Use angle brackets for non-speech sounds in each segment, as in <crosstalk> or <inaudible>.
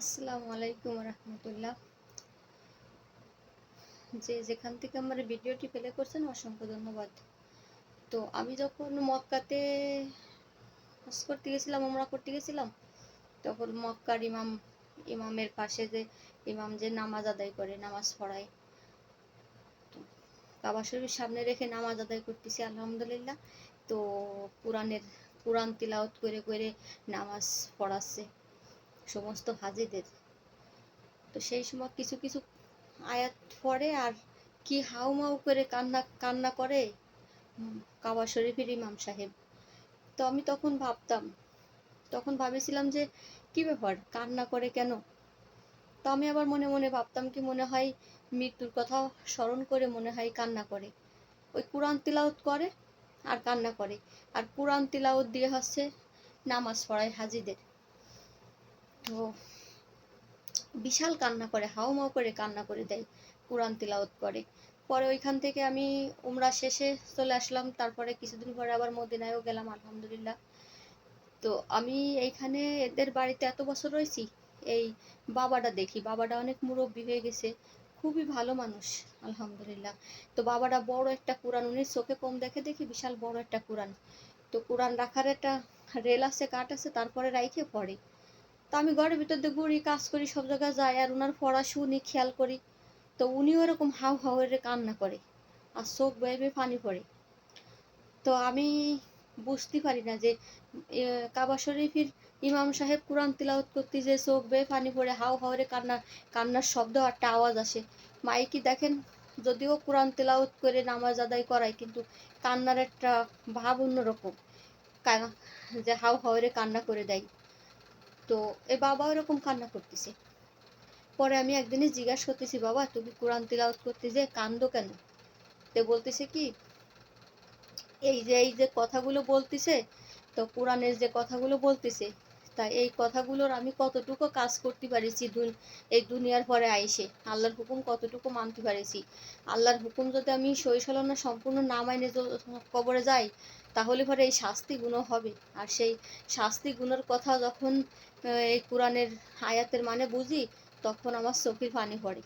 আসসালামু আলাইকুম রহমতুল্লাহ। যে যেখান থেকে আমার ভিডিওটি প্লে করছেন অসংখ্য ধন্যবাদ। তো আমি যখন মক্কাতে হজ করতে গেছিলাম ওমরা করতে গেছিলাম, তখন মক্কার ইমাম, ইমামের পাশে যে ইমাম যে নামাজ আদায় করে, নামাজ পড়ায়। কাবা শরীফের সামনে রেখে নামাজ আদায় করতেছি, আলহামদুলিল্লাহ। তো কোরআনের, কোরআন তিলাওয়াত করে করে নামাজ পড়াচ্ছে। সমস্ত হাজিদের। তো সেই সময় কিছু কিছু আয়াত পড়ে আর কি হাউ মাউ করে কান্না কান্না করে কাবা শরীফের ইমাম সাহেব। তো আমি তখন ভাবতাম, তখন ভাবেছিলাম যে কি ব্যাপার, কান্না করে কেন? তো আমি আবার মনে মনে ভাবতাম কি মনে হয় মৃত্যুর কথা স্মরণ করে মনে হয় কান্না করে। ওই কোরআন তিলাওত করে আর কান্না করে। আর কোরআন তিলাওত দিয়ে হচ্ছে নামাজ পড়ায় হাজিদের। তো বিশাল কান্না করে, হাও মাও করে কান্না করে দেয়, কোরআন তিলাওত করে। পরে ওইখান থেকে আমি উমরা শেষে চলে আসলাম, তারপরে কিছুদিন পরে আবার মদিনায়ও গেলাম, আলহামদুলিল্লাহ। তো আমি এইখানে এদের বাড়িতে এত বছর রয়েছি, এই বাবাটা দেখি, বাবাটা অনেক মুরব্বী হয়ে গেছে, খুবই ভালো মানুষ, আলহামদুলিল্লাহ। তো বাবাটা বড় একটা কোরআন, উনি চোখে কম দেখে দেখি বিশাল বড় একটা কোরআন। তো কোরআন রাখার একটা রেল আছে, কাঠ আছে, তারপরে রাইখে পড়ে। তো আমি ঘরের ভিতর দিয়ে ঘুরি, কাজ করি, সব জায়গায় যাই, আর ওনার পড়া শুনি, খেয়াল করি। তো উনিও এরকম হাউ হাউ এর কান্না করে, আর চোখ বেয়ে পানি পড়ে। তো আমি বুঝতে পারি না যে কাবা শরীফের ইমাম সাহেব কোরআন তিলাওত করতে যে চোখ বেয়ে পানি পড়ে, হাউ হাওরে কান্না, কান্নার শব্দ একটা আওয়াজ আসে। মাইকি দেখেন, যদিও কোরআন তেলাওত করে নামাজ আদায় করায়, কিন্তু কান্নার একটা ভাব অন্যরকম। যে হাউ হাওরে কান্না করে দেয়। তো এ বাবা ওরকম কান্না করতেছে। পরে আমি একদিনই জিজ্ঞাসা করতেছি, বাবা, তুমি কোরআন তিলাওত করতে যে কান্দো কেন? তে বলতেছে কি, এই যে এই যে কথাগুলো বলতেছে, তো কোরআনের যে কথাগুলো বলতেছে তা এই কথাগুলোর আমি কতটুকু কাজ করতে পারেছি এই দুনিয়ার পরে আইসে। আল্লাহর হুকুম কতটুকু মানতে পারেছি? আল্লাহর হুকুম যদি আমি সহিসালনা সম্পূর্ণ না মাইনে কবরে যাই, তাহলে পরে এই শাস্তি গুণ হবে। আর সেই শাস্তি গুণের কথা যখন এই কোরআনের আয়াতের মানে বুঝি, তখন আমার চোখের পানি পড়ে।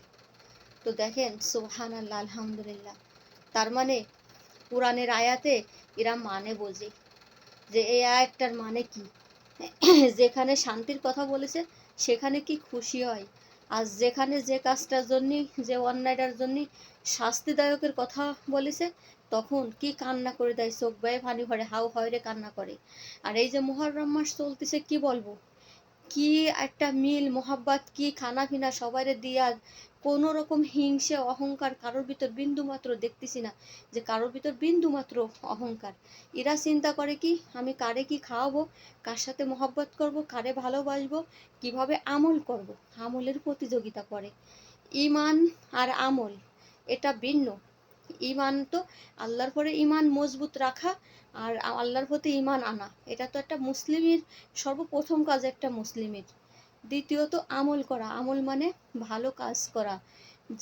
তো দেখেন সোহান আল্লাহ আলহামদুলিল্লাহ। তার মানে কোরআনের আয়াতে এরা মানে বোঝে। যে এই আয়াতটার মানে কি? <clears throat> যেখানে শান্তির কথা বলেছে, সেখানে কি খুশি হয়? আর যেখানে যে কাজটার জন্য, যে অন্যায়টার জন্য শাস্তিদায়কের কথা বলেছে, তখন কি কান্না করে দেয়? চোখ ব্যয় পানি ভরে হাউ হয়রে কান্না করে। আর এই যে মহরম মাস চলতেছে, কি বলব? কি একটা মিল, মোহাব্বাত, কি খানা পিনা সবাই দিয়া কোনো রকম হিংসে, অহংকার কারোর ভিতর বিন্দু মাত্র দেখতেছি না যে কারোর ভিতর বিন্দু মাত্র অহংকার। এরা চিন্তা করে কি, আমি কারে কি খাওয়াবো, কার সাথে মহব্বত করব, কারে ভালোবাসবো, কীভাবে আমল করব? আমলের প্রতিযোগিতা করে। ইমান আর আমল, এটা ভিন্ন। ইমান তো আল্লাহর পরে ইমান মজবুত রাখা আর আল্লাহর প্রতি ইমান আনা। এটা তো একটা মুসলিমের সর্বপ্রথম কাজ একটা মুসলিমের। দ্বিতীয়ত আমল করা। আমল মানে ভালো কাজ করা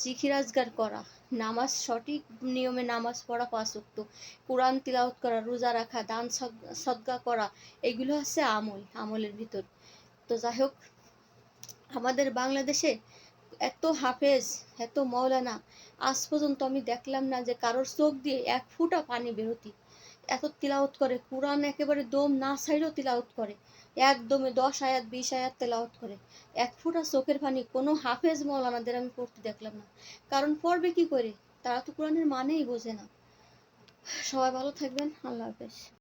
জিখিরাজগার করা। নামাজ সঠিক নিয়মে নামাজ পড়া পাঁচক্ত কোরআন তিলাওত করা, রোজা রাখা, দান সদ্গা করা, এগুলো হচ্ছে আমল, আমলের ভিতর। তো যাই হোক, আমাদের বাংলাদেশে এত হাফেজ, এত মৌলানা আজ পর্যন্ত আমি দেখলাম না যে কারোর চোখ দিয়ে এক ফুটা পানি বেরোতি। এত তিলাওত করে, কোরআন একেবারে দম না ছাইড়েও তিলাওত করে, একদমে দশ আয়াত, বিশ আয়াত তেলাওত করে। এক ফুটা চোখের পানি কোনো হাফেজ মৌলানাদের আমি পড়তে দেখলাম না। কারণ পড়বে কি করে? তারা তো কোরআনের মানেই বোঝে না। সবাই ভালো থাকবেন, আল্লাহ হাফেজ।